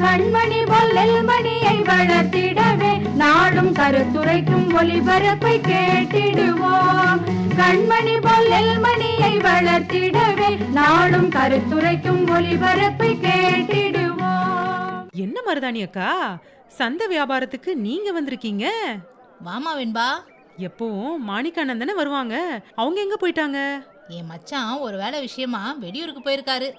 கண்மணி பொல்லல் மணியை வளர்த்திடவே நாடும் கருத்துரைக்கும் ஒளிபரப்பை கேட்டிடுவோம். கண்மணி பொல்லல் மணியை வளர்த்திடவே நாடும் கருத்துரைக்கும் ஒளிபரப்பை கேட்டிடுவோம். என்ன மருதாணி அக்கா? சந்தை வியாபாரத்துக்கு நீங்க வந்திருக்கீங்க? வாமா வெண்பா. எப்பவும் மாணிக்கானன் தானே வருவாங்க. அவங்க எங்க போயிட்டாங்க? என் மச்சான் ஒரு வேலை விஷயமா வெளியூருக்கு போயிருக்காரு.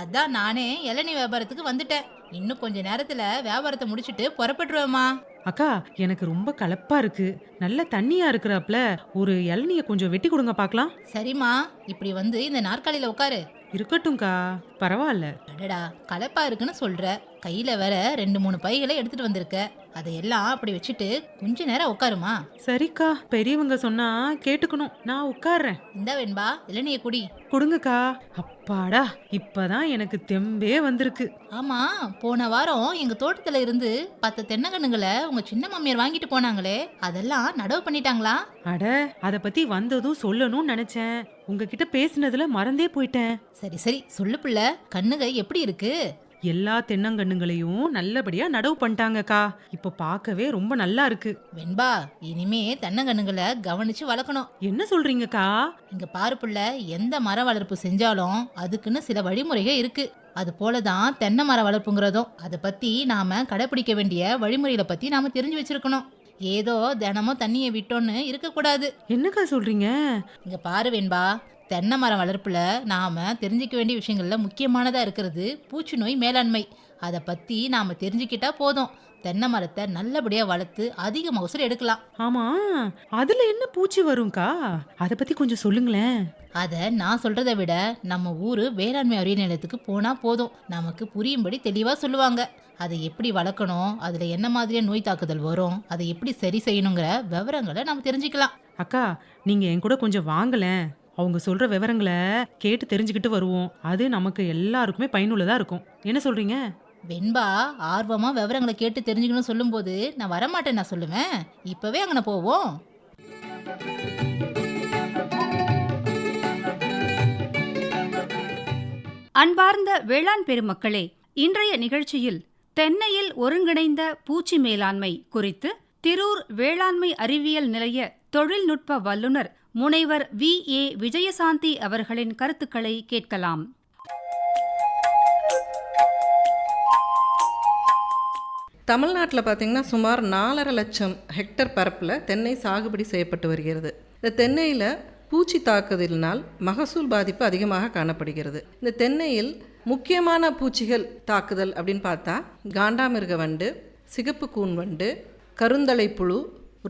அதான் நானே இளநீ வியாபாரத்துக்கு வந்துட்டேன். இன்னும் கொஞ்ச நேரத்துல வியாபாரத்தை முடிச்சிட்டு புறப்பட்டுருவேம்மா. அக்கா எனக்கு ரொம்ப கலப்பா இருக்கு. நல்ல தண்ணியா இருக்கிறாப்ல. ஒரு இளநிய கொஞ்சம் வெட்டி கொடுங்க பார்க்கலாம். சரிம்மா இப்படி வந்து இந்த நாற்காலியில உட்காரு. இருக்கட்டும்க்கா. பரவாயில்ல. அடடா கலப்பா இருக்குன்னு சொல்ற. கையில வேற ரெண்டு மூணு பைகளை எடுத்துட்டு வந்திருக்க. அதையெல்லாம் அப்படி வச்சுட்டு கொஞ்ச நேரம் உட்காருமா? சரிக்கா. பெரியவங்க சொன்னா கேட்டுக்கணும். நான் உட்கார்றேன். இந்த வெண்பா இளநிய குடி. கொடுங்கக்கா. அப்பாடா இப்பதான் எனக்கு தெம்பே வந்திருக்கு. ஆமா போன வாரம் எங்க தோட்டத்துல இருந்து பத்து தென்னங்கண்ணுங்களை உங்க சின்ன மாமியார் வாங்கிட்டு போனாங்களே அதெல்லாம் நடவு பண்ணிட்டாங்களா? அட அத பத்தி வந்ததும் சொல்லணும்னு நினைச்சேன். உங்ககிட்ட பேசினதுல மறந்தே போயிட்டேன். சரி சரி சொல்லு புள்ள. கண்ணுகை எப்படி இருக்கு? எல்லா தென்னங்கண்ணுங்களையும் நல்லபடியா நடவு பண்ணிட்டாங்கக்கா. இப்ப பார்க்கவே ரொம்ப நல்லா இருக்கு. வெண்பா இனிமே தென்னங்கண்ணுகளை கவனிச்சு வளர்க்கணும். என்ன சொல்றீங்கக்கா? இங்க பாரு புள்ள எந்த மர வளர்ப்பு செஞ்சாலும் அதுக்குன்னு சில வழிமுறைகள் இருக்கு. அது போலதான் தென்னை மர வளர்ப்புங்கிறதும். அதை பத்தி நாம கடைபிடிக்க வேண்டிய வழிமுறைகளை பத்தி நாம தெரிஞ்சு வச்சிருக்கணும். ஏதோ தினமும் தண்ணியை விட்டோன்னு இருக்கக்கூடாது. என்னக்கா சொல்றீங்க? இங்க பாரு வெண்பா தென்னை மரம் வளர்ப்புல நாம தெரிஞ்சுக்க வேண்டிய விஷயங்கள்ல முக்கியமானதா இருக்கிறது பூச்சி நோய் மேலாண்மை. அதை பத்தி நாம தெரிஞ்சுக்கிட்டா போதும். தென்னை மரத்தை நல்லபடியா வளர்த்து அதிக மகசூல் எடுக்கலாம். ஆமா அதுல என்ன பூச்சி வரும்க்கா? அத பத்தி கொஞ்சம் சொல்லுங்களேன். அதை நான் சொல்றதை விட நம்ம ஊரு வேளாண்மை அறிவியல் நிலையத்துக்கு போனா போதும். நமக்கு புரியும்படி தெளிவா சொல்லுவாங்க. அதை எப்படி வளர்க்கணும் அதுல என்ன மாதிரியான நோய் தாக்குதல் வரும் அதை எப்படி சரி செய்யணுங்கிற விவரங்களை நம்ம தெரிஞ்சுக்கலாம். அக்கா நீங்க என் கூட கொஞ்சம் வாங்கலேன். அவங்க சொல்ற விவரங்களை கேட்டு தெரிஞ்சுக்கிட்டு வருவோம். அது நமக்கு எல்லாருக்குமே பயனுள்ளதா இருக்கும். என்ன சொல்றீங்க? வெண்பா ஆர்வமாக விவரங்களை கேட்டு தெரிஞ்சுக்கணும்னு சொல்லும்போது நான் வரமாட்டேன் நான் சொல்லுவேன். இப்போவே அங்கே போவோம். அன்பார்ந்த வேளாண் பெருமக்களே இன்றைய நிகழ்ச்சியில் தென்னையில் ஒருங்கிணைந்த பூச்சி மேலாண்மை குறித்து திரூர் வேளாண்மை அறிவியல் நிலைய தொழில்நுட்ப வல்லுநர் முனைவர் வி ஏ விஜயசாந்தி அவர்களின் கருத்துக்களை கேட்கலாம். தமிழ்நாட்டில் பார்த்தீங்கன்னா சுமார் நாலரை லட்சம் ஹெக்டர் பரப்பில் தென்னை சாகுபடி செய்யப்பட்டு வருகிறது. இந்த தென்னையில் பூச்சி தாக்குதலினால் மகசூல் பாதிப்பு அதிகமாக காணப்படுகிறது. இந்த தென்னையில் முக்கியமான பூச்சிகள் தாக்குதல் அப்படின்னு பார்த்தா காண்டாமிருக வண்டு சிகப்பு கூன் வண்டு கருந்தலை புழு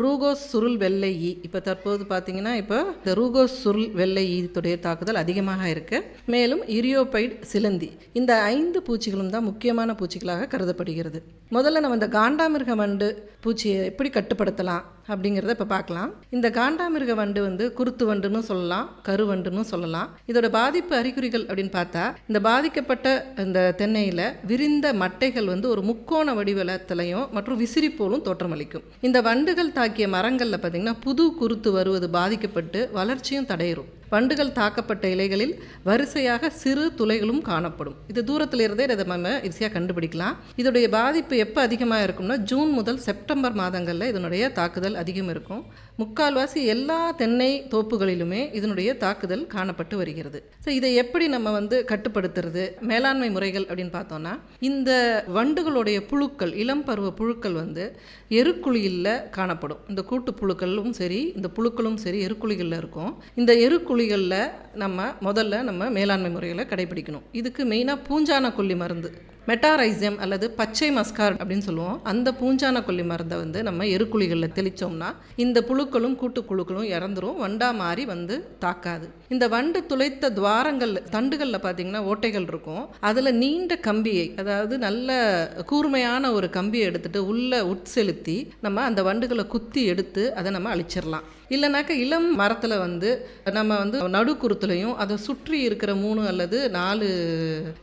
ரூகோஸ் சுருள் வெள்ளை ஈ இப்போ தற்போது பார்த்தீங்கன்னா இப்போ இந்த ரூகோஸ் சுருள் வெள்ளை ஈத்துடைய தாக்குதல் அதிகமாக இருக்கு. மேலும் இரியோபைடு சிலந்தி. இந்த ஐந்து பூச்சிகளும் தான் முக்கியமான பூச்சிகளாக கருதப்படுகிறது. முதல்ல நம்ம இந்த காண்டாமிருக வண்டு பூச்சியை எப்படி கட்டுப்படுத்தலாம்? அப்படிங்கிறத இப்போ பார்க்கலாம். இந்த காண்டாமிருக வண்டு வந்து குருத்து வண்டுன்னு சொல்லலாம் கருவண்டுன்னு சொல்லலாம். இதோட பாதிப்பு அறிகுறிகள் அப்படின்னு பார்த்தா இந்த பாதிக்கப்பட்ட இந்த தென்னையில் விரிந்த மட்டைகள் வந்து ஒரு முக்கோண வடிவலத்திலையும் மற்றும் விசிறி போலும் தோற்றமளிக்கும் இந்த வண்டுகள் தாக்கிய மரங்களில் பார்த்திங்கன்னா புது குருத்து வருவது பாதிக்கப்பட்டு வளர்ச்சியும் தடையிடும் வண்டுகள் தாக்கப்பட்ட இலைகளில் வரிசையாக சிறு துளைகளும் காணப்படும். இது தூரத்தில் இருந்தே இதை நம்ம ஈஸியாக கண்டுபிடிக்கலாம். இதோடைய பாதிப்பு எப்போ அதிகமாக இருக்கும்னா ஜூன் முதல் செப்டம்பர் மாதங்களில் இதனுடைய தாக்குதல் அதிகம் இருக்கும். முக்கால்வாசி எல்லா தென்னை தோப்புகளிலுமே இதனுடைய தாக்குதல் காணப்பட்டு வருகிறது. ஸோ இதை எப்படி நம்ம வந்து கட்டுப்படுத்துறது மேலாண்மை முறைகள் அப்படின்னு பார்த்தோம்னா இந்த வண்டுகளுடைய புழுக்கள் இளம் பருவ புழுக்கள் வந்து எருக்குழியில் காணப்படும். இந்த கூட்டு புழுக்களும் சரி இந்த புழுக்களும் சரி எருக்குழிகளில் இருக்கும். இந்த எருக்குழிகளில் நம்ம முதல்ல நம்ம மேலாண்மை முறைகளை கடைபிடிக்கணும். இதுக்கு மெயினாக பூஞ்சான கொல்லி மருந்து. மெட்டாரைசியம் அல்லது பச்சை மஸ்கார் அப்படின்னு சொல்லுவோம். அந்த பூஞ்சான கொல்லி மருந்தை வந்து நம்ம எருக்குழிகளில் தெளித்தோம்னா இந்த புழுக்களும் கூட்டுப்புழுக்களும் இறந்துரும் வண்டா மாறி வந்து தாக்காது. இந்த வண்டு துளைத்த துவாரங்கள் தண்டுகளில் பார்த்தீங்கன்னா ஓட்டைகள் இருக்கும். அதில் நீண்ட கம்பியை அதாவது நல்ல கூர்மையான ஒரு கம்பியை எடுத்துட்டு உள்ள உட்செலுத்தி நம்ம அந்த வண்டுகளை குத்தி எடுத்து அதை நம்ம அழிச்சிடலாம். இல்லைனாக்கா இளம் மரத்தில் வந்து நம்ம வந்து நடுக்குருத்துலையும் அதை சுற்றி இருக்கிற மூணு அல்லது நாலு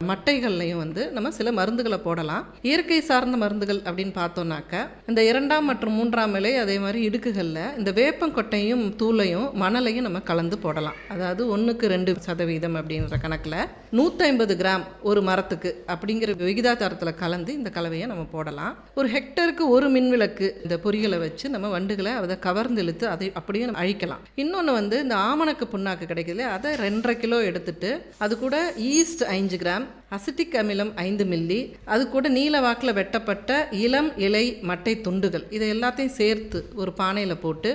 மட்டைகள்லையும் வந்து நம்ம சில மருந்துகளை போடலாம். இயற்கை சார்ந்த மருந்துகள் அப்படின்னு பார்த்தோம்னாக்கா இந்த இரண்டாம் மற்றும் மூன்றாம் இலை அதே மாதிரி இடுக்குகளில் இந்த வேப்பங்கொட்டையும் தூளையும் மணலையும் நம்ம கலந்து போடலாம். அதாவது ஒன்றுக்கு ரெண்டு சதவீதம் அப்படின்ற கணக்கில். நூற்றி கிராம் ஒரு மரத்துக்கு அப்படிங்கிற விகிதாச்சாரத்தில் கலந்து இந்த கலவையை நம்ம போடலாம். ஒரு ஹெக்டருக்கு ஒரு மின்விளக்கு இந்த பொறிகளை வச்சு நம்ம வண்டுகளை அதை கவர்ந்து இழுத்து அதை அப்படியே அப்படியும் அழிக்கலாம். இன்னொன்று வந்து இந்த ஆமணக்கு புண்ணாக்கு கிடைக்குது அதை ரெண்டரை கிலோ எடுத்துட்டு அது கூட ஈஸ்ட் ஐந்து கிராம் அசிட்டிக் அமிலம் ஐந்து மில்லி அது கூட நீல வாக்கில் வெட்டப்பட்ட இளம் இலை மட்டை துண்டுகள். இதை எல்லாத்தையும் சேர்த்து ஒரு பானையில் போட்டு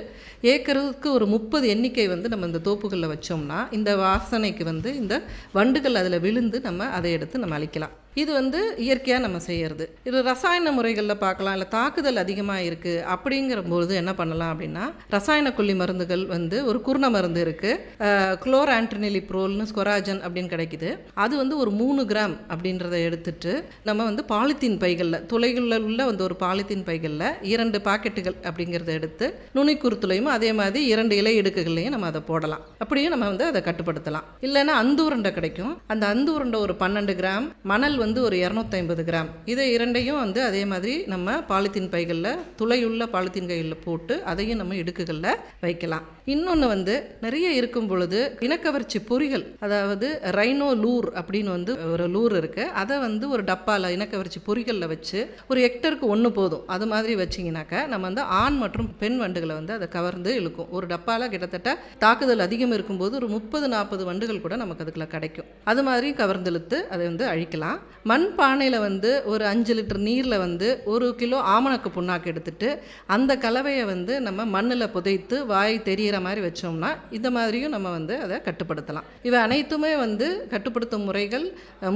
ஏக்கருக்கு ஒரு முப்பது எண்ணிக்கை வந்து நம்ம இந்த தோப்புகளில் வச்சோம்னா இந்த வாசனைக்கு வந்து இந்த வண்டுகள் அதில் விழுந்து நம்ம அதை எடுத்து நம்ம அழிக்கலாம். இது வந்து இயற்கையாக நம்ம செய்யறது. இது ரசாயன முறைகளில் பார்க்கலாம். இல்லை தாக்குதல் அதிகமாக இருக்குது அப்படிங்கிற பொழுது என்ன பண்ணலாம் அப்படின்னா ரசாயன கொல்லி மருந்துகள் வந்து ஒரு குருண மருந்து இருக்குது குளோர் ஆன்டனிலிப்ரோல்னு ஸ்கொராஜன் அப்படின்னு கிடைக்குது. அது வந்து ஒரு மூணு கிராம் அப்படின்றத எடுத்துட்டு நம்ம வந்து பாலித்தீன் பைகளில் துளைகளில் உள்ள வந்து ஒரு பாலித்தீன் பைகளில் இரண்டு பாக்கெட்டுகள் அப்படிங்கிறத எடுத்து நுனிக்குருத்துலையும் அதே மாதிரி இரண்டு இலை இடுக்குகள்லையும் நம்ம அதை போடலாம். அப்படியும் நம்ம வந்து அதை கட்டுப்படுத்தலாம். இல்லைன்னா அந்து உருண்டை கிடைக்கும். அந்த அந்து உருண்டை ஒரு பன்னெண்டு கிராம் மணல் வந்து ஒரு இரநூத்தைம்பது கிராம். இதை இரண்டையும் வந்து அதே மாதிரி நம்ம பாலித்தீன் பைகளில் துளையுள்ள பாலித்தீன் கையில் போட்டு அதையும் நம்ம இடுக்குகளில் வைக்கலாம். இன்னொன்று வந்து நிறைய இருக்கும் பொழுது இனக்கவர்ச்சி பொறிகள் அதாவது ரைனோ லூர் அப்படின்னு வந்து ஒரு லூர் இருக்குது அதை வந்து ஒரு டப்பாவில் இனக்கவர்ச்சி பொறிகளில் வச்சு ஒரு ஹெக்டருக்கு ஒன்று போதும். அது மாதிரி வச்சிங்கனாக்கா நம்ம வந்து ஆண் மற்றும் பெண் வண்டுகளை வந்து அதை கவர்ந்து இழுக்கும். ஒரு டப்பாவில் கிட்டத்தட்ட தாக்குதல் அதிகம் இருக்கும்போது ஒரு முப்பது நாற்பது வண்டுகள் கூட நமக்கு அதுக்குள்ள கிடைக்கும். அது மாதிரி கவர்ந்து இழுத்து அதை வந்து அழிக்கலாம். மண் பானையில் வந்து ஒரு அஞ்சு லிட்டர் நீரில் வந்து ஒரு கிலோ ஆமணக்கு புண்ணாக்கு எடுத்துட்டு அந்த கலவையை வந்து நம்ம மண்ணில் புதைத்து வாய் தெரிகிற மாதிரி வச்சோம்னா இந்த மாதிரியும் நம்ம வந்து அதை கட்டுப்படுத்தலாம். இவை அனைத்துமே வந்து கட்டுப்படுத்தும் முறைகள்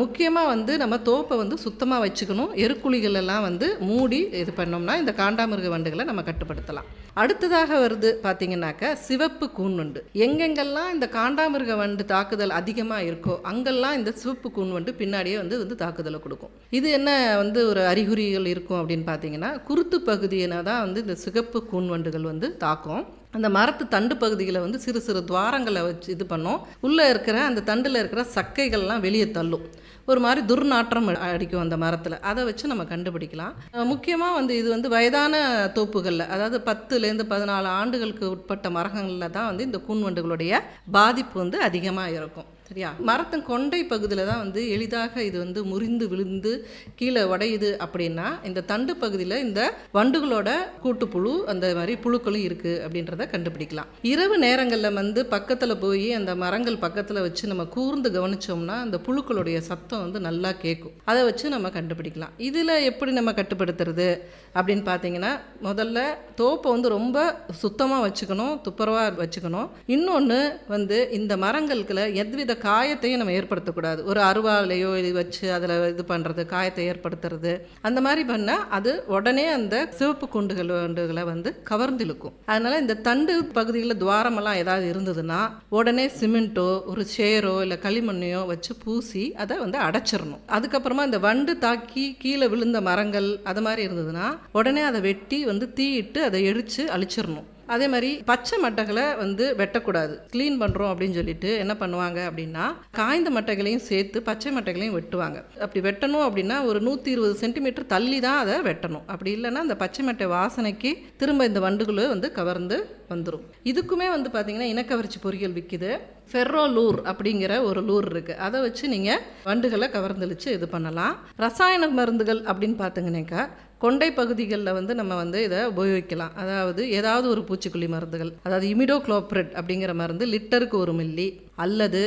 முக்கியமாக வந்து நம்ம தோப்பை வந்து சுத்தமாக வச்சுக்கணும். எருக்குழிகள் எல்லாம் வந்து மூடி இது பண்ணோம்னா இந்த காண்டாமிருக வண்டுகளை நம்ம கட்டுப்படுத்தலாம். அடுத்ததாக வருது பார்த்தீங்கன்னாக்கா சிவப்பு கூன் வண்டு எங்கெங்கெல்லாம் இந்த காண்டாமிருக வண்டு தாக்குதல் அதிகமாக இருக்கோ அங்கெல்லாம் இந்த சிவப்பு கூன் வண்டு பின்னாடியே வந்து வந்து தாக்குதலை கொடுக்கும். இது என்ன வந்து ஒரு அறிகுறிகள் இருக்கும் அப்படின்னு பார்த்தீங்கன்னா குருத்து பகுதியினா தான் வந்து இந்த சிகப்பு கூன் வண்டுகள் வந்து தாக்கும். அந்த மரத்து தண்டு பகுதிகளை வந்து சிறு சிறு துவாரங்களை வச்சு இது பண்ணோம். உள்ளே இருக்கிற அந்த தண்டில் இருக்கிற சக்கைகள்லாம் வெளியே தள்ளும். ஒரு மாதிரி துர்நாற்றம் அடிக்கும் அந்த மரத்தில். அதை வச்சு நம்ம கண்டுபிடிக்கலாம். முக்கியமாக வந்து இது வந்து வயதான தோப்புகளில் அதாவது பத்துலேருந்து பதினாலு ஆண்டுகளுக்கு உட்பட்ட மரங்களில் தான் வந்து இந்த கூன்வண்டுகளுடைய பாதிப்பு வந்து அதிகமாக இருக்கும். சரியா? மரத்தின் கொண்டை பகுதியில் தான் வந்து எளிதாக இது வந்து முறிந்து விழுந்து கீழே உடையுது அப்படின்னா இந்த தண்டு பகுதியில் இந்த வண்டுகளோட கூட்டுப்புழு அந்த மாதிரி புழுக்களும் இருக்குது அப்படின்றத கண்டுபிடிக்கலாம். இரவு நேரங்களில் வந்து பக்கத்தில் போய் அந்த மரங்கள் பக்கத்தில் வச்சு நம்ம கூர்ந்து கவனிச்சோம்னா அந்த புழுக்களுடைய சத்தம் வந்து நல்லா கேட்கும் அதை வச்சு நம்ம கண்டுபிடிக்கலாம். இதில் எப்படி நம்ம கட்டுப்படுத்துறது? அப்படின்னு பார்த்தீங்கன்னா முதல்ல தோப்பை வந்து ரொம்ப சுத்தமாக வச்சுக்கணும் துப்புரவாக வச்சுக்கணும். இன்னொன்று வந்து இந்த மரங்களுக்குள்ள எவ்வித காயத்தையும் நம்ம ஏற்படுத்தக்கூடாது. ஒரு அருவாலையோ இது வச்சு அதில் இது பண்ணுறது காயத்தை ஏற்படுத்துறது அந்த மாதிரி பண்ணால் அது உடனே அந்த சிவப்பு குண்டுகள் வண்டுகளை வந்து கவர்ந்திழுக்கும். அதனால் இந்த தண்டு பகுதியில் துவாரமெல்லாம் ஏதாவது இருந்ததுன்னா உடனே சிமெண்ட்டோ ஒரு சேரோ இல்லை களிமண்ணையோ வச்சு பூசி அதை வந்து அடைச்சிடணும் அதுக்கப்புறமா இந்த வண்டு தாக்கி கீழே விழுந்த மரங்கள் அது மாதிரி இருந்ததுன்னா உடனே அதை வெட்டி வந்து தீயிட்டு அதை எரித்து அழிச்சிடணும். அதே மாதிரி பச்சை மட்டைகளை வந்து வெட்டக்கூடாது. க்ளீன் பண்ணுறோம் அப்படின்னு சொல்லிட்டு என்ன பண்ணுவாங்க அப்படின்னா காய்ந்த மட்டைகளையும் சேர்த்து பச்சை மட்டைகளையும் வெட்டுவாங்க. அப்படி வெட்டணும் அப்படின்னா ஒரு நூற்றி இருபது சென்டிமீட்டர் தள்ளி தான் அதை வெட்டணும். அப்படி இல்லைன்னா அந்த பச்சை மட்டை வாசனைக்கு திரும்ப இந்த வண்டுகளும் வந்து கவர்ந்து வந்துடும் இதுக்குமே வந்து பார்த்திங்கன்னா இனக்கவர்ச்சி பொரியல் விற்கிது ஃபெர்ரோ லூர் அப்படிங்கிற ஒரு லூர் இருக்குது அதை வச்சு நீங்கள் வண்டுகளை கவர்ந்தளிச்சு இது பண்ணலாம். ரசாயன மருந்துகள் அப்படின்னு பார்த்தீங்கன்னாக்கா கொண்டை பகுதிகளில் வந்து நம்ம வந்து இதை உபயோகிக்கலாம். அதாவது ஏதாவது ஒரு பூச்சிக்கொல்லி மருந்துகள் அதாவது இமிடோக்ளோப்ரெட் அப்படிங்கிற மருந்து லிட்டருக்கு ஒரு மில்லி அல்லது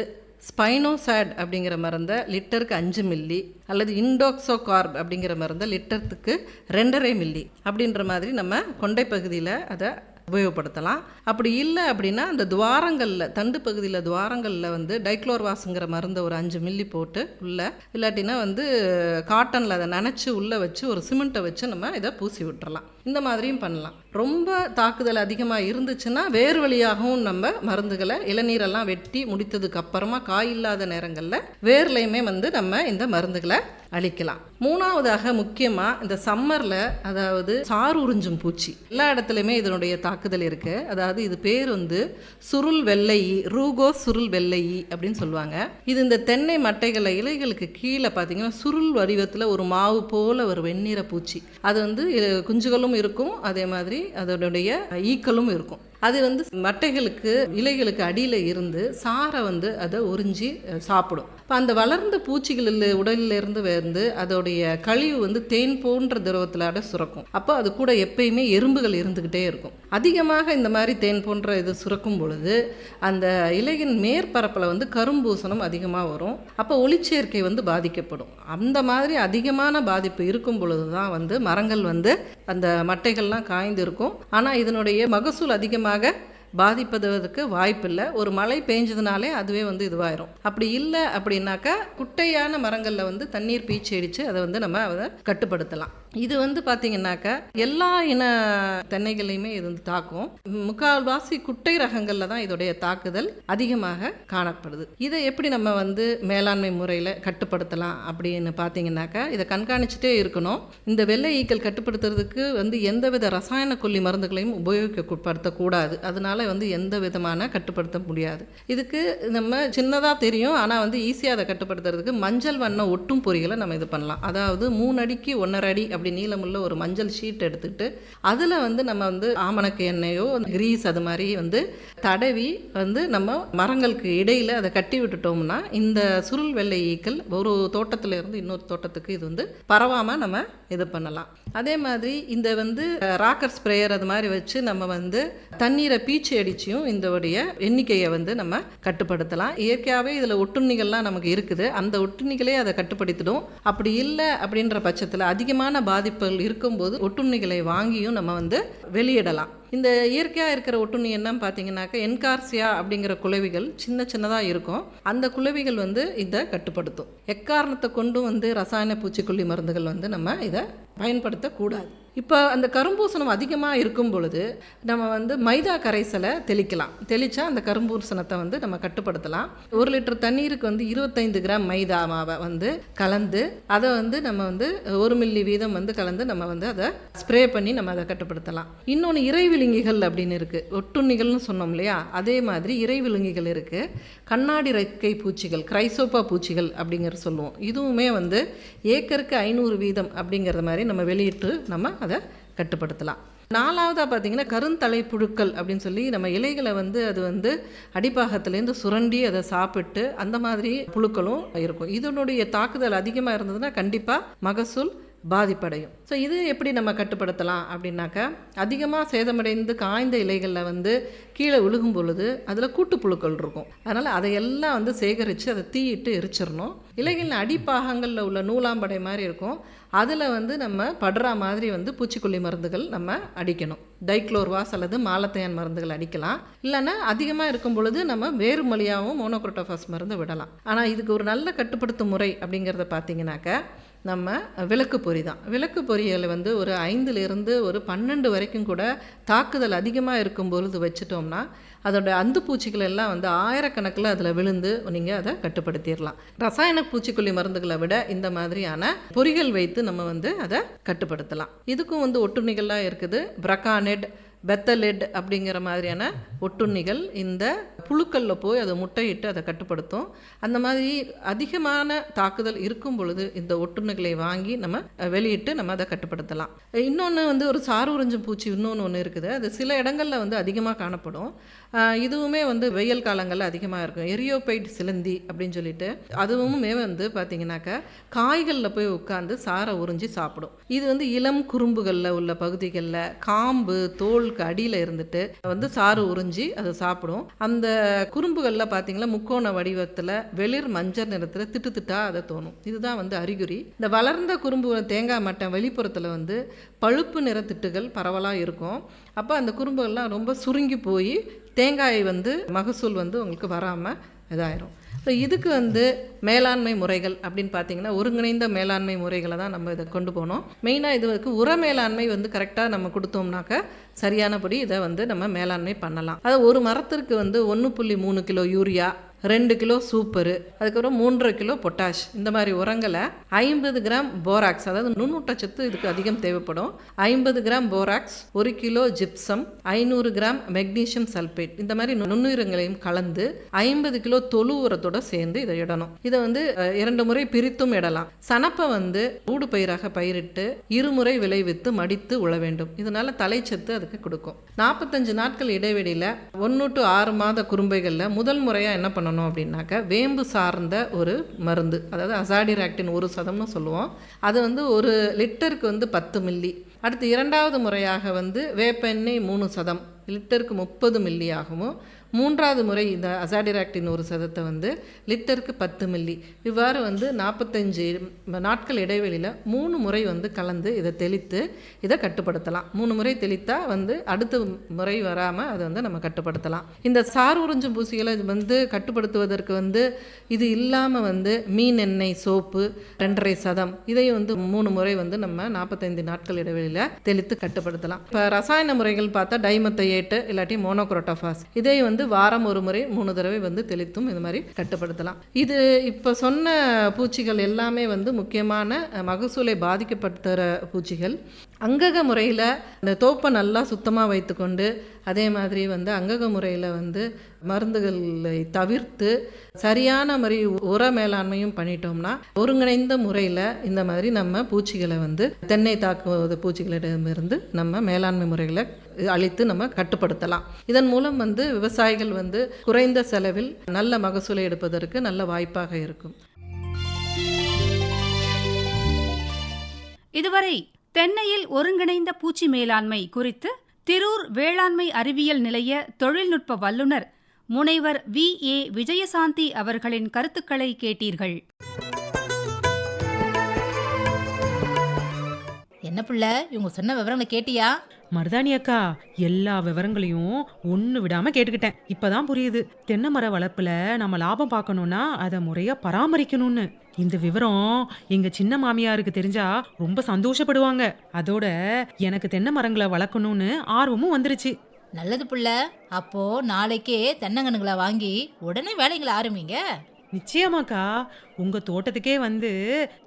ஸ்பைனோசாட் அப்படிங்கிற மருந்தை லிட்டருக்கு அஞ்சு மில்லி அல்லது இண்டோக்சோகார்ப் அப்படிங்கிற மருந்தை லிட்டருக்கு ரெண்டரை மில்லி அப்படின்ற மாதிரி நம்ம கொண்டை பகுதியில் அதை உபயோகப்படுத்தலாம். அப்படி இல்லை அப்படின்னா அந்த துவாரங்களில் தண்டு பகுதியில் துவாரங்களில் வந்து டைக்ளோர்வாஸுங்கிற மருந்தை ஒரு அஞ்சு மில்லி போட்டு உள்ளே இல்லாட்டினா வந்து காட்டனில் அதை நனைச்சி உள்ளே வச்சு ஒரு சிமெண்ட்டை வச்சு நம்ம இதை பூசி விட்டுறலாம். இந்த மாதிரியும் பண்ணலாம். ரொம்ப தாக்குதல் அதிகமாக இருந்துச்சுன்னா வேறு வழியாகவும் நம்ம மருந்துகளை இளநீரெல்லாம் வெட்டி முடித்ததுக்கு அப்புறமா காய் இல்லாத நேரங்களில் வேர்லையுமே வந்து நம்ம இந்த மருந்துகளை அழிக்கலாம். மூணாவதாக முக்கியமாக இந்த சம்மரில் அதாவது சாறு உறிஞ்சும் பூச்சி. எல்லா இடத்துலையுமே இதனுடைய தாக்குதல் இருக்குது அதாவது இது பேர் வந்து சுருள் வெள்ளை ரூகோ சுருள் வெள்ளை அப்படின்னு சொல்லுவாங்க. இது இந்த தென்னை மட்டைகளை இலைகளுக்கு கீழே பார்த்தீங்கன்னா சுருள் வடிவத்தில் ஒரு மாவு போல் ஒரு வெண்ணிற பூச்சி. அது வந்து குஞ்சுகளும் இருக்கும். அதே மாதிரி அதனுடைய ஈக்களும் இருக்கும். அது வந்து மட்டைகளுக்கு இலைகளுக்கு அடியில் இருந்து சாரை வந்து அதை உறிஞ்சி சாப்பிடும். இப்போ அந்த வளர்ந்த பூச்சிகளில் உடலில் இருந்து வந்து அதோடைய கழிவு வந்து தேன் போன்ற திரவத்திலாட சுரக்கும். அப்போ அது கூட எப்பயுமே எறும்புகள் இருந்துக்கிட்டே இருக்கும். அதிகமாக இந்த மாதிரி தேன் போன்ற இது சுரக்கும் பொழுது அந்த இலையின் மேற்பரப்பில் வந்து கரும்பூசணம் அதிகமாக வரும். அப்போ ஒளிச்சேர்க்கை வந்து பாதிக்கப்படும். அந்த மாதிரி அதிகமான பாதிப்பு இருக்கும் பொழுது தான் வந்து மரங்கள் வந்து அந்த மட்டைகள்லாம் காய்ந்து இருக்கும் ஆனால் இதனுடைய மகசூல் அதிகமாக பாதிப்பதற்கு வாய்ப்பில்லை. ஒரு மழை பெஞ்சதுனாலே அதுவே வந்து இதுவாயிரும். அப்படி இல்லை அப்படின்னாக்கா குட்டையான மரங்களில் வந்து தண்ணீர் பீச்சி அடித்து அதை வந்து நம்ம அதை கட்டுப்படுத்தலாம். இது வந்து பார்த்திங்கனாக்கா எல்லா இன தென்னைகளையுமே இது வந்து தாக்கும். முக்கால்வாசி குட்டை ரகங்களில் தான் இதோடைய தாக்குதல் அதிகமாக காணப்படுது. இதை எப்படி நம்ம வந்து மேலாண்மை முறையில் கட்டுப்படுத்தலாம் அப்படின்னு பார்த்தீங்கன்னாக்கா இதை கண்காணிச்சுட்டே இருக்கணும். இந்த வெள்ளை ஈக்கள் கட்டுப்படுத்துறதுக்கு வந்து எந்தவித ரசாயன கொல்லி மருந்துகளையும் உபயோகப்படுத்தக்கூடாது அதனால வந்து எந்த விதமான கட்டுப்படுத்த முடியாது. இதுக்கு நம்ம சின்னதாக தெரியும். ஆனால் வந்து ஈஸியாக அதை கட்டுப்படுத்துறதுக்கு மஞ்சள் வண்ண ஒட்டும் பொறிகளை நம்ம இது பண்ணலாம். அதாவது மூணு அடிக்கு ஒன்றரை அடி அப்படி நீளமுள்ள ஒரு மஞ்சள் ஷீட் எடுத்துக்கிட்டு அதில் வந்து நம்ம வந்து ஆமணக்கு எண்ணெயோ கிரீஸ் அது மாதிரி வந்து தடவி வந்து நம்ம மரங்களுக்கு இடையில் அதை கட்டி விட்டுட்டோம்னா இந்த சுருள் வெள்ளை ஈக்கள் ஒரு தோட்டத்திலேருந்து இன்னொரு தோட்டத்துக்கு இது வந்து பரவாமல் நம்ம இது பண்ணலாம். அதே மாதிரி இந்த வந்து ராக்கர் ஸ்ப்ரேயர் அது மாதிரி வச்சு நம்ம வந்து தண்ணீரை பீச் அடிச்சியும் இதோடைய எண்ணிக்கையை வந்து நம்ம கட்டுப்படுத்தலாம். இயற்கையாகவே இதில் ஒட்டுண்ணிகள்லாம் நமக்கு இருக்குது. அந்த ஒட்டுண்ணிகளே அதை கட்டுப்படுத்திடும். அப்படி இல்லை அப்படின்ற பட்சத்தில் அதிகமான பாதிப்புகள் இருக்கும்போது ஒட்டுண்ணிகளை வாங்கியும் நம்ம வந்து வெளியிடலாம். இந்த இயற்கையாக இருக்கிற ஒட்டுண்ணி என்னன்னு பார்த்தீங்கன்னாக்கா என்கார்சியா அப்படிங்கிற குளவிகள் சின்ன சின்னதாக இருக்கும். அந்த குளவிகள் வந்து இதை கட்டுப்படுத்தும். எக்காரணத்தை கொண்டும் வந்து ரசாயன பூச்சிக்கொல்லி மருந்துகள் வந்து நம்ம இதை பயன்படுத்தக்கூடாது. இப்போ அந்த கரும்பூசணம் அதிகமாக இருக்கும் பொழுது நம்ம வந்து மைதா கரைசலை தெளிக்கலாம். தெளித்தா அந்த கரும்பூசணத்தை வந்து நம்ம கட்டுப்படுத்தலாம். ஒரு லிட்டர் தண்ணீருக்கு வந்து இருபத்தைந்து கிராம் மைதா மாவை வந்து கலந்து அதை வந்து நம்ம வந்து ஒரு மில்லி வீதம் வந்து கலந்து நம்ம வந்து அதை ஸ்ப்ரே பண்ணி நம்ம அதை கட்டுப்படுத்தலாம். இன்னொன்று இறைவிழுங்கிகள் அப்படின்னு இருக்குது ஒட்டுண்ணிகள்னு சொன்னோம் இல்லையா? அதே மாதிரி இறைவிழுங்கிகள் இருக்குது கண்ணாடி ரெக்கை பூச்சிகள் கிரைசோப்பா பூச்சிகள் அப்படிங்கிற சொல்லுவோம். இதுவுமே வந்து ஏக்கருக்கு ஐநூறு வீதம் அப்படிங்கிறத மாதிரி நம்ம வெளியிட்டு நம்ம அதை கட்டுப்படுத்தலாம். நாலாவதாக பார்த்தீங்கன்னா கருந்தலை புழுக்கள் அப்படின்னு சொல்லி நம்ம இலைகளை வந்து அது வந்து அடிப்பாகத்துலேருந்து சுரண்டி அதை சாப்பிட்டு அந்த மாதிரி புழுக்களும் இருக்கும். இதனுடைய தாக்குதல் அதிகமாக இருந்ததுன்னா கண்டிப்பாக மகசூல் பாதிப்படையும். ஸோ இது எப்படி நம்ம கட்டுப்படுத்தலாம் அப்படின்னாக்கா அதிகமாக சேதமடைந்து காய்ந்த இலைகளில் வந்து கீழே விழுகும் பொழுது அதில் கூட்டுப்புழுக்கள் இருக்கும். அதனால் அதையெல்லாம் வந்து சேகரித்து அதை தீயிட்டு எரிச்சிடணும். இலைகளின் அடிப்பாகங்களில் உள்ள நூலாம்படை மாதிரி இருக்கும். அதில் வந்து நம்ம படுற மாதிரி வந்து பூச்சிக்கொல்லி மருந்துகள் நம்ம அடிக்கணும். டைக்ளோர்வாஸ் அல்லது மாலத்தையான் மருந்துகள் அடிக்கலாம். இல்லைன்னா அதிகமாக இருக்கும் பொழுது நம்ம வேறு மொழியாகவும் மோனோக்ரோட்டோஃபாஸ் மருந்து விடலாம். ஆனால் இதுக்கு ஒரு நல்ல கட்டுப்படுத்தும் முறை அப்படிங்கிறத பார்த்தீங்கன்னாக்கா நம்ம விளக்கு பொறி தான். விளக்கு பொறியில் வந்து ஒரு ஐந்துலேருந்து ஒரு பன்னெண்டு வரைக்கும் கூட தாக்குதல் அதிகமாக இருக்கும் பொழுது வச்சுட்டோம்னா அதோட அந்த பூச்சிகள் எல்லாம் வந்து ஆயிரக்கணக்கில் அதில் விழுந்து நீங்கள் அதை கட்டுப்படுத்திடலாம். ரசாயன பூச்சிக்கொல்லி மருந்துகளை விட இந்த மாதிரியான பொறிகள் வைத்து நம்ம வந்து அதை கட்டுப்படுத்தலாம். இதுக்கும் வந்து ஒட்டுண்ணிகள்லாம் இருக்குது. பிரகானெட் பெத்தலெட் அப்படிங்கிற மாதிரியான ஒட்டுண்ணிகள் இந்த புழுக்களில் போய் அதை முட்டையிட்டு அதை கட்டுப்படுத்தும். அந்த மாதிரி அதிகமான தாக்குதல் இருக்கும் பொழுது இந்த ஒட்டுண்ணிகளை வாங்கி நம்ம வெளியிட்டு நம்ம அதை கட்டுப்படுத்தலாம். இன்னொன்று வந்து ஒரு சாறு உறிஞ்சும் பூச்சி இன்னொன்று ஒன்று இருக்குது. அது சில இடங்களில் வந்து அதிகமாக காணப்படும். இதுவுமே வந்து வெயில் காலங்களில் அதிகமாக இருக்கும். எரியோபைட் சிலந்தி அப்படின்னு சொல்லிட்டு. அதுவுமே வந்து பார்த்திங்கனாக்கா காய்களில் போய் உட்காந்து சாரை உறிஞ்சி சாப்பிடும். இது வந்து இளம் குறும்புகளில் உள்ள பகுதிகளில் காம்பு தோலுக்கு அடியில் இருந்துட்டு வந்து சாறு உறிஞ்சி அதை சாப்பிடும். அந்த குறும்புகளில் பார்த்தீங்கன்னா முக்கோண வடிவத்தில் வெளிர் மஞ்சள் நிறத்தில் திட்டு திட்டா அதை தோணும். இதுதான் வந்து அறிகுறி. இந்த வளர்ந்த குறும்பு தேங்காய் மட்டம் வெளிப்புறத்தில் வந்து பழுப்பு நிற திட்டுகள் பரவலாக இருக்கும். அப்போ அந்த குறும்புகள்லாம் ரொம்ப சுருங்கி போய் தேங்காய் வந்து மகசூல் வந்து உங்களுக்கு வராமல் இதாயிரும். ஸோ இதுக்கு வந்து மேலாண்மை முறைகள் அப்படின்னு பார்த்தீங்கன்னா ஒருங்கிணைந்த மேலாண்மை முறைகளை தான் நம்ம இதை கொண்டு போனோம். மெயினாக இதுக்கு உர மேலாண்மை வந்து கரெக்டாக நம்ம கொடுத்தோம்னாக்க சரியானபடி இதை வந்து நம்ம மேலாண்மை பண்ணலாம். அது ஒரு மரத்திற்கு வந்து ஒன்று புள்ளி மூணு கிலோ யூரியா ரெண்டு கிலோ சூப்பரு அதுக்கப்புறம் மூன்றரை கிலோ பொட்டாஷ். இந்த மாதிரி உரங்களை ஐம்பது கிராம் போராக்ஸ் அதாவது நுண்ணூட்டச்சத்து இதுக்கு அதிகம் தேவைப்படும். ஐம்பது கிராம் போராக்ஸ் ஒரு கிலோ ஜிப்சம் ஐநூறு கிராம் மெக்னீஷியம் சல்பேட் இந்த மாதிரி நுண்ணுயிரங்களையும் கலந்து ஐம்பது கிலோ தொழு உரத்தோட சேர்ந்து இதை இடணும். இதை வந்து இரண்டு முறை பிரித்தும் இடலாம். சனப்பை வந்து ஊடு பயிராக பயிரிட்டு இருமுறை விளைவித்து மடித்து உழ வேண்டும். இதனால தலைச்சத்து அதுக்கு கொடுக்கும். நாற்பத்தஞ்சு நாட்கள் இடைவெளியில் ஒன்று டு ஆறு மாத குறும்பைகளில் முதல் முறையாக என்ன பண்ணணும் அப்படின்னாக்க வேம்பு சார்ந்த ஒரு மருந்து அதாவது அசாடிராக்டின் ஒரு சதம்னு சொல்லுவோம். அது வந்து ஒரு லிட்டருக்கு வந்து பத்து மில்லி அடுத்து இரண்டாவது முறையாக வந்து வேப்பெண்ணெய் மூணு சதம் லிட்டருக்கு முப்பது மில்லி ஆகவும் மூன்றாவது முறை இந்த அசாடிராக்டின் ஒரு சதத்தை வந்து லிட்டருக்கு பத்து மில்லி. இவ்வாறு வந்து நாற்பத்தஞ்சு நாட்கள் இடைவெளியில் மூணு முறை வந்து கலந்து இதை தெளித்து இதை கட்டுப்படுத்தலாம். மூணு முறை தெளித்தா வந்து அடுத்த முறை வராமல் அதை வந்து நம்ம கட்டுப்படுத்தலாம். இந்த சார் உறிஞ்சும் பூசிகளை வந்து கட்டுப்படுத்துவதற்கு வந்து இது இல்லாமல் வந்து மீன் எண்ணெய் சோப்பு ரெண்டரை சதம் இதை வந்து மூணு முறை வந்து நம்ம நாற்பத்தைந்து நாட்கள் இடைவெளியில் தெளித்து கட்டுப்படுத்தலாம். இப்போ ரசாயன முறைகள் பார்த்தா டைமத்தையேட்டு இல்லாட்டி மோனோக்ரோட்டோஃபாஸ் இதை வந்து வாரம் ஒரு முறை மூணு தடவை வந்து தெளித்தும் இது மாதிரி கட்டுப்படுத்தலாம். இது இப்போ சொன்ன பூச்சிகள் எல்லாமே வந்து முக்கியமான மகசூலை பாதிக்கப்படுத்துகிற பூச்சிகள். அங்கக முறையில் இந்த தோப்பை நல்லா சுத்தமாக வைத்துக்கொண்டு அதே மாதிரி வந்து அங்கக முறையில் வந்து மருந்துகளை தவிர்த்து சரியான முறை உர மேலாண்மையும் பண்ணிட்டோம்னா ஒருங்கிணைந்த முறையில் இந்த மாதிரி நம்ம பூச்சிகளை வந்து தென்னை தாக்குவது பூச்சிகளிடமிருந்து நம்ம மேலாண்மை முறைகளை அழித்து நம்ம கட்டுப்படுத்தலாம். இதன் மூலம் வந்து விவசாயிகள் வந்து குறைந்த செலவில் நல்ல மகசூலை எடுப்பதற்கு நல்ல வாய்ப்பாக இருக்கும். இதுவரை தென்னையில் ஒருங்கிணைந்த பூச்சி மேலாண்மை குறித்து திரூர் வேளாண்மை அறிவியல் நிலைய தொழில்நுட்ப வல்லுநர் முனைவர் வி ஏ விஜயசாந்தி அவர்களின் கருத்துக்களை கேட்டீர்கள். என்ன புள்ள? இவங்க சொன்ன விவரங்களை கேட்டியா? மருதாணி அக்கா எல்லா விவரங்களையும் ஒன்று விடாம கேட்டுக்கிட்டேன். இப்பதான் புரியுது. தென்னை மர வளர்ப்புல நம்ம லாபம் பார்க்கணும்னா அதை முறையா பராமரிக்கணும்னு. இந்த விவரம் எங்க சின்ன மாமியாருக்கு தெரிஞ்சா ரொம்ப சந்தோஷப்படுவாங்க. அதோட எனக்கு தென்னை மரங்களை வளர்க்கணும்னு ஆர்வமும் வந்துருச்சு. நல்லது புள்ள. அப்போ நாளைக்கே தென்னங்கன்னுகளை வாங்கி உடனே வேலைங்களை ஆரம்பிங்க. நிச்சயமாக்கா. உங்க தோட்டத்துக்கே வந்து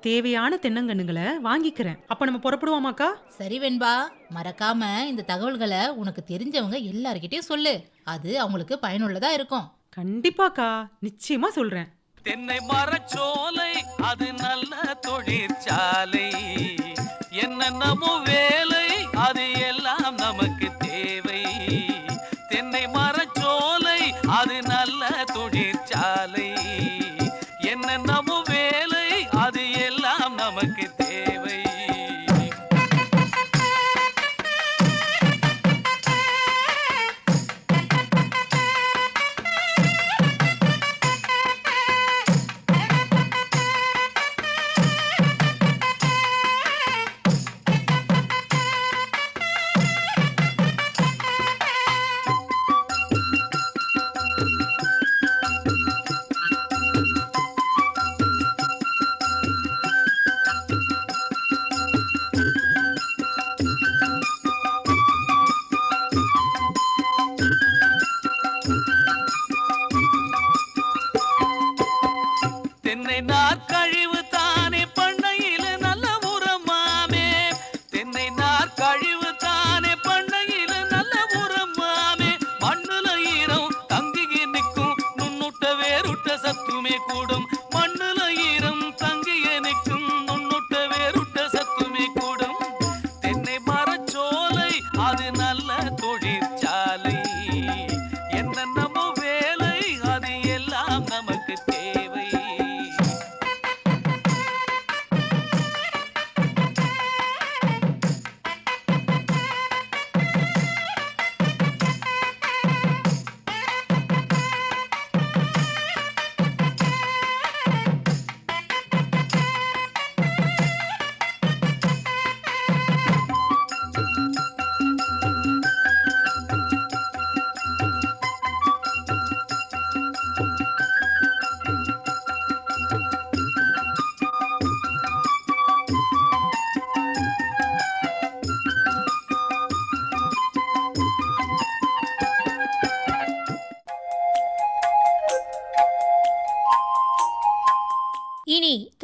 தேவையான தென்னங்கன்னுகளை வாங்கிக்கிறேன். அப்ப நம்ம புறப்படுவோமாக்கா? சரி வெண்பா மறக்காம இந்த தகவல்களை உனக்கு தெரிஞ்சவங்க எல்லார்கிட்டயும் சொல்லு. அது அவங்களுக்கு பயனுள்ளதா இருக்கும். கண்டிப்பாக்கா. நிச்சயமா சொல்றேன். தென்னை மரச்சோலை அது நல்ல தொழிற்சாலை. என்னென்னமோ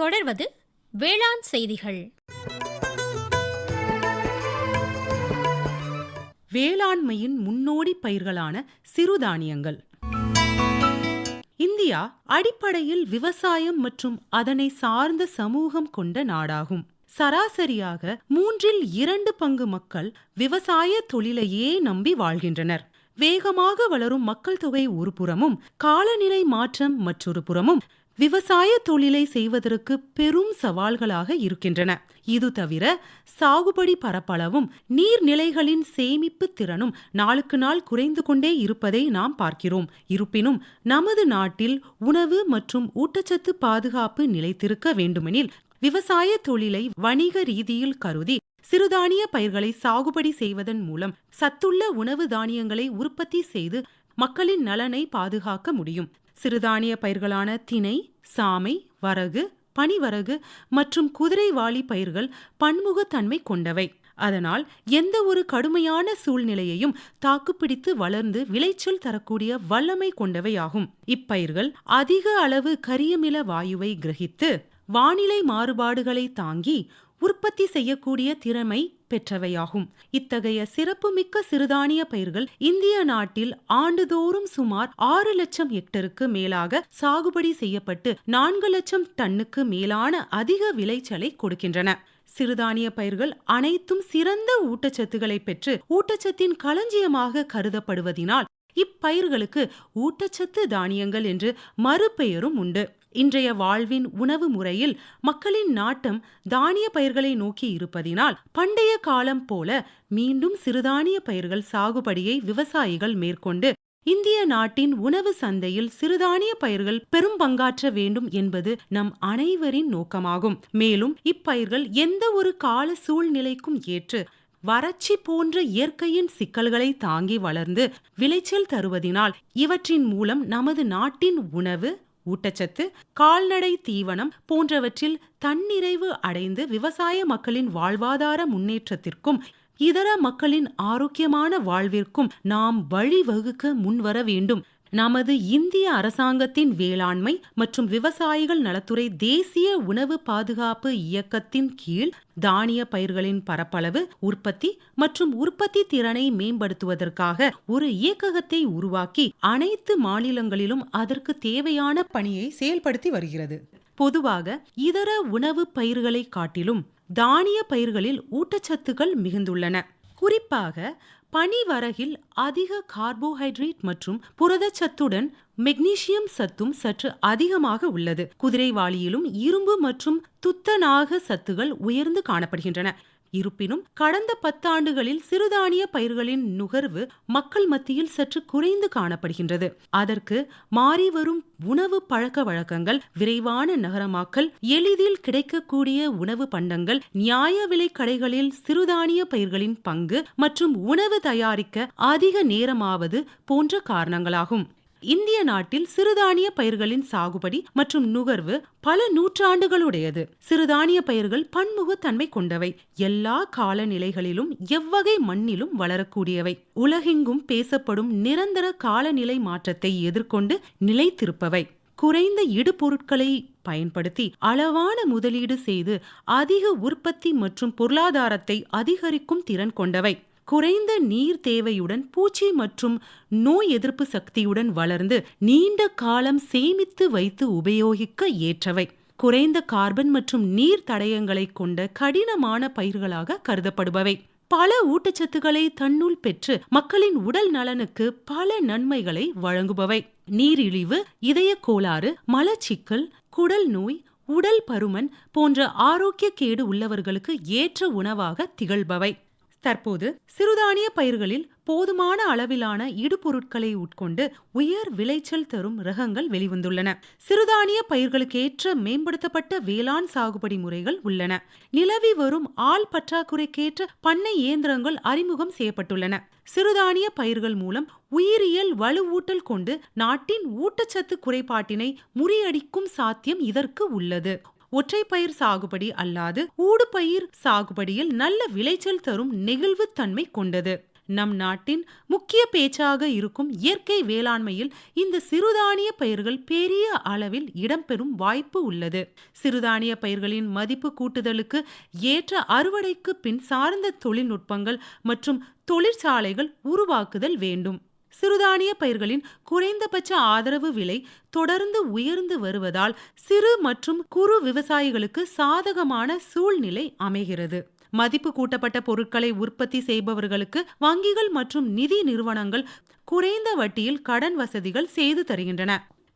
தொடர்வது வேளாண் செய்திகள். வேளாண்மையின் முன்னோடி பயிர்களான சிறுதானியங்கள். இந்தியா அடிப்படையில் விவசாயம் மற்றும் அதனை சார்ந்த சமூகம் கொண்ட நாடாகும். சராசரியாக மூன்றில் இரண்டு பங்கு மக்கள் விவசாய தொழிலையே நம்பி வாழ்கின்றனர். வேகமாக வளரும் மக்கள் தொகை ஒரு புறமும் காலநிலை மாற்றம் மற்றொரு புறமும் விவசாய தொழிலை செய்வதற்கு பெரும் சவால்களாக இருக்கின்றன. இது தவிர சாகுபடி பரப்பளவும் நீர்நிலைகளின் சேமிப்பு திறனும் நாளுக்கு நாள் குறைந்து கொண்டே இருப்பதை நாம் பார்க்கிறோம். இருப்பினும் நமது நாட்டில் உணவு மற்றும் ஊட்டச்சத்து பாதுகாப்பு நிலைத்திருக்க வேண்டுமெனில் விவசாய தொழிலை வணிக ரீதியில் கருதி சிறுதானிய பயிர்களை சாகுபடி செய்வதன் மூலம் சத்துள்ள உணவு தானியங்களை உற்பத்தி செய்து மக்களின் நலனை பாதுகாக்க முடியும். சிறுதானிய பயிர்களான தினை சாமை வரகு பனிவரகு மற்றும் குதிரைவாளி பயிர்கள் பன்முகத்தன்மை கொண்டவை. அதனால் எந்த ஒரு கடுமையான சூழ்நிலையையும் தாக்குப்பிடித்து வளர்ந்து விளைச்சல் தரக்கூடிய வல்லமை கொண்டவையாகும். இப்பயிர்கள் அதிக அளவு கரியமில வாயுவை கிரகித்து வானிலை மாறுபாடுகளை தாங்கி உற்பத்தி செய்யக்கூடிய திறமை பெற்றவையாகும். இத்தகைய சிறப்புமிக்க சிறுதானிய பயிர்கள் இந்திய நாட்டில் ஆண்டுதோறும் சுமார் ஆறு லட்சம் ஹெக்டருக்கு மேலாக சாகுபடி செய்யப்பட்டு நான்கு லட்சம் டன்னுக்கு மேலான அதிக விளைச்சலை கொடுக்கின்றன. சிறுதானிய பயிர்கள் அனைத்தும் சிறந்த ஊட்டச்சத்துக்களை பெற்று ஊட்டச்சத்தின் களஞ்சியமாக கருதப்படுவதினால் இப்பயிர்களுக்கு ஊட்டச்சத்து தானியங்கள் என்று மறுபெயரும் உண்டு. இன்றைய வாழ்வின் உணவு முறையில் மக்களின் நாட்டம் தானிய பயிர்களை நோக்கி இருப்பதினால் பண்டைய காலம் போல மீண்டும் சிறுதானிய பயிர்கள் சாகுபடியை விவசாயிகள் மேற்கொண்டு இந்திய நாட்டின் உணவு சந்தையில் சிறுதானிய பயிர்கள் பெரும் பங்காற்ற வேண்டும் என்பது நம் அனைவரின் நோக்கமாகும். மேலும் இப்பயிர்கள் எந்த ஒரு கால சூழ்நிலைக்கும் ஏற்று வறட்சி போன்ற இயற்கையின் சிக்கல்களை தாங்கி வளர்ந்து விளைச்சல் தருவதினால் இவற்றின் மூலம் நமது நாட்டின் உணவு ஊட்டச்சத்து கால்நடை தீவனம் போன்றவற்றில் தன்னிறைவு அடைந்து விவசாய மக்களின் வாழ்வாதார முன்னேற்றத்திற்கும் இதர மக்களின் ஆரோக்கியமான வாழ்விற்கும் நாம் வழிவகுக்க முன்வர வேண்டும். நமது இந்திய அரசாங்கத்தின் வேளாண்மை மற்றும் விவசாயிகள் நலத்துறை தேசிய உணவு பாதுகாப்பு இயக்கத்தின் கீழ் தானிய பயிர்களின் பரப்பளவு உற்பத்தி மற்றும் உற்பத்தி திறனை மேம்படுத்துவதற்காக ஒரு இயக்ககத்தை உருவாக்கி அனைத்து மாநிலங்களிலும் அதற்கு தேவையான பணியை செயல்படுத்தி வருகிறது. பொதுவாக இதர உணவு பயிர்களை காட்டிலும் தானிய பயிர்களில் ஊட்டச்சத்துக்கள் மிகுந்துள்ளன. குறிப்பாக பனிவரகில் அதிக கார்போஹைட்ரேட் மற்றும் புரதச்சத்துடன் மெக்னீசியம் சத்தும் சற்று அதிகமாக உள்ளது. குதிரைவாளியிலும் இரும்பு மற்றும் துத்தநாக சத்துகள் உயர்ந்து காணப்படுகின்றன. இருப்பினும் கடந்த பத்தாண்டுகளில் சிறுதானிய பயிர்களின் நுகர்வு மக்கள் மத்தியில் சற்று குறைந்து காணப்படுகின்றது. அதற்கு மாறிவரும் உணவு பழக்க வழக்கங்கள் விரைவான நகரமாக்கல் எளிதில் கிடைக்கக்கூடிய உணவு பண்டங்கள் நியாய விலை கடைகளில் சிறுதானிய பயிர்களின் பங்கு மற்றும் உணவு தயாரிக்க அதிக நேரமாவது போன்ற காரணங்களாகும். இந்திய நாட்டில் சிறுதானிய பயிர்களின் சாகுபடி மற்றும் நுகர்வு பல நூற்றாண்டுகளுடையது. சிறுதானிய பயிர்கள் பன்முகத்தன்மை கொண்டவை. எல்லா காலநிலைகளிலும் எவ்வகை மண்ணிலும் வளரக்கூடியவை. உலகெங்கும் பேசப்படும் நிரந்தர காலநிலை மாற்றத்தை எதிர்கொண்டு நிலைத்திருப்பவை. குறைந்த இடுபொருட்களை பயன்படுத்தி அளவான முதலீடு செய்து அதிக உற்பத்தி மற்றும் பொருளாதாரத்தை அதிகரிக்கும் திறன் கொண்டவை. குறைந்த நீர் தேவையுடன் பூச்சி மற்றும் நோய் எதிர்ப்பு சக்தியுடன் வளர்ந்து நீண்ட காலம் சேமித்து வைத்து உபயோகிக்க ஏற்றவை. குறைந்த கார்பன் மற்றும் நீர் தடயங்களை கொண்ட கடினமான பயிர்களாக கருதப்படுபவை. பல ஊட்டச்சத்துக்களை தன்னுள் பெற்று மக்களின் உடல் நலனுக்கு பல நன்மைகளை வழங்குபவை. நீரிழிவு இதய கோளாறு மலச்சிக்கல் குடல் நோய் உடல் பருமன் போன்ற ஆரோக்கிய கேடு உள்ளவர்களுக்கு ஏற்ற உணவாக திகழ்பவை. தற்போது சிறுதானிய பயிர்களில் போதுமான அளவிலான இடுபொருட்களை உட்கொண்டு உயர் விளைச்சல் தரும் ரகங்கள் வெளிவந்துள்ளன. சிறுதானிய பயிர்களுக்கேற்ற மேம்படுத்தப்பட்ட வேளாண் சாகுபடி முறைகள் உள்ளன. நிலவி வரும் ஆள் பற்றாக்குறைக்கேற்ற பண்ணை இயந்திரங்கள் அறிமுகம் செய்யப்பட்டுள்ளன. சிறுதானிய பயிர்கள் மூலம் உயிரியல் வலுவூட்டல் கொண்டு நாட்டின் ஊட்டச்சத்து குறைபாட்டினை முறியடிக்கும் சாத்தியம் இதற்கு உள்ளது. ஒற்றை பயிர் சாகுபடி அல்லாது ஊடுபயிர் சாகுபடியில் நல்ல விளைச்சல் தரும் நெகிழ்வுத்தன்மை கொண்டது. நம் நாட்டின் முக்கிய பேச்சாக இருக்கும் இயற்கை வேளாண்மையில் இந்த சிறுதானிய பயிர்கள் பெரிய அளவில் இடம்பெறும் வாய்ப்பு உள்ளது. சிறுதானிய பயிர்களின் மதிப்பு கூட்டுதலுக்கு ஏற்ற அறுவடைக்கு பின் சார்ந்த தொழில்நுட்பங்கள் மற்றும் தொழிற்சாலைகள் உருவாக்குதல் வேண்டும். சிறுதானிய பயிர்களின் குறைந்தபட்ச ஆதரவு விலை தொடர்ந்து உயர்ந்து வருவதால் சிறு மற்றும் குறு விவசாயிகளுக்கு சாதகமான சூழ்நிலை அமைகிறது. மதிப்பு கூட்டப்பட்ட பொருட்களை உற்பத்தி செய்பவர்களுக்கு வங்கிகள் மற்றும் நிதி நிறுவனங்கள் குறைந்த வட்டியில் கடன் வசதிகள் செய்து தருகின்றன.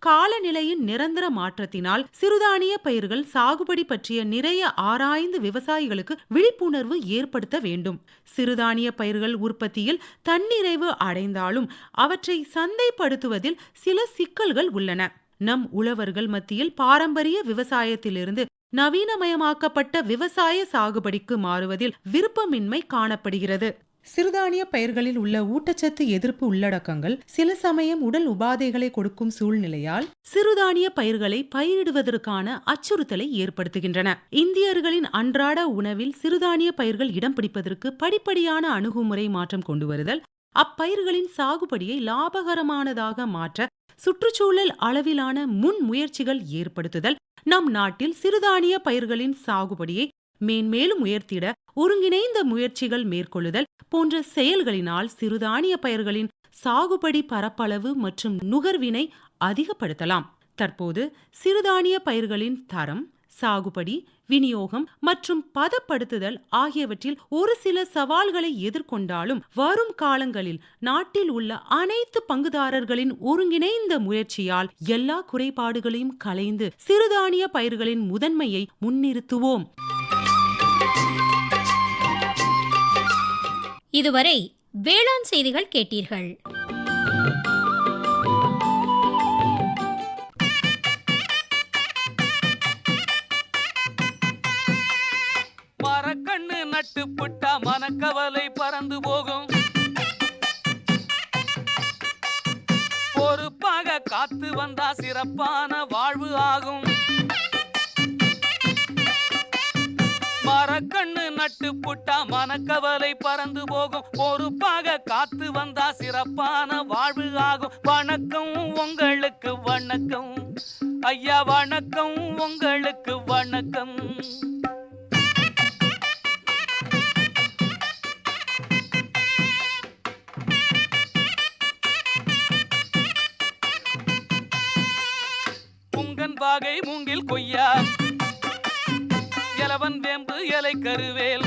காலநிலையின் நிரந்தர மாற்றத்தினால் சிறுதானிய பயிர்கள் சாகுபடி பற்றிய நிறைய ஆராய்ந்து விவசாயிகளுக்கு விழிப்புணர்வு ஏற்படுத்த வேண்டும். சிறுதானிய பயிர்கள் உற்பத்தியில் தன்னிறைவு அடைந்தாலும் அவற்றை சந்தைப்படுத்துவதில் சில சிக்கல்கள் உள்ளன. நம் உழவர்கள் மத்தியில் பாரம்பரிய விவசாயத்திலிருந்து நவீனமயமாக்கப்பட்ட விவசாய சாகுபடிக்கு மாறுவதில் விருப்பமின்மை காணப்படுகிறது. சிறுதானிய பயிர்களில் உள்ள ஊட்டச்சத்து எதிர்ப்பு உள்ளடக்கங்கள் சில சமயம் உடல் உபாதைகளை கொடுக்கும் சூழ்நிலையால் சிறுதானிய பயிர்களை பயிரிடுவதற்கான அச்சுறுத்தலை ஏற்படுத்துகின்றன. இந்தியர்களின் அன்றாட உணவில் சிறுதானிய பயிர்கள் இடம் பிடிப்பதற்கு படிப்படியான அணுகுமுறை மாற்றம் கொண்டு வருதல் அப்பயிர்களின் சாகுபடியை லாபகரமானதாக மாற்ற சுற்றுச்சூழல் அளவிலான முன் முயற்சிகள் ஏற்படுத்துதல் நம் நாட்டில் சிறுதானிய பயிர்களின் சாகுபடியை மேன்மேலும் உயர்த்திட ஒருங்கிணைந்த முயற்சிகள் மேற்கொள்ளுதல் போன்ற செயல்களினால் சிறுதானிய பயிர்களின் சாகுபடி பரப்பளவு மற்றும் நுகர்வினை அதிகப்படுத்தலாம். தற்போது சிறுதானிய பயிர்களின் தரம் சாகுபடி விநியோகம் மற்றும் பதப்படுத்துதல் ஆகியவற்றில் ஒரு சில சவால்களை எதிர்கொண்டாலும் வரும் காலங்களில் நாட்டில் உள்ள அனைத்து பங்குதாரர்களின் ஒருங்கிணைந்த முயற்சியால் எல்லா குறைபாடுகளையும் களைந்து சிறுதானிய பயிர்களின் முதன்மையை முன்னிறுத்துவோம். இதுவரை வேளாண் செய்திகள் கேட்டீர்கள். மரக்கண்ணு நட்டு புட்டா மனக்கவலை பறந்து போகும். பொறுப்பாக காத்து வந்தா சிறப்பான வாழ்வு ஆகும். நட்டு புட்டா மனக்கவலை பறந்து போகும். பொறுப்பாக காத்து வந்தா சிறப்பான வாழ்வு ஆகும். வணக்கம் உங்களுக்கு வணக்கம். ஐயா வணக்கம் உங்களுக்கு வணக்கம். புங்கன் வாகை மூங்கில் கொய்யா. எலவன் வேம்பு இலை கருவேல்.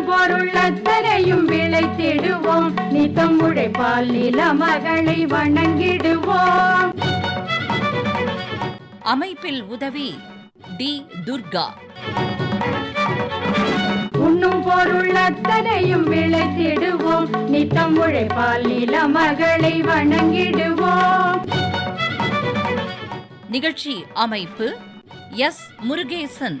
உண்ணும் பொருள் அத்தனையும் விளைத்திடுவோம். நித்தம் உழைப்பால் நில மகளை வணங்கிடுவோம். அமைப்பில் உதவி டி துர்கா. உண்ணும் பொருள் அத்தனையும் விளைத்திடுவோம். நித்தம் உழைப்பால் நில மகளை வணங்கிடுவோம். நிகழ்ச்சி அமைப்பு எஸ் முருகேசன்.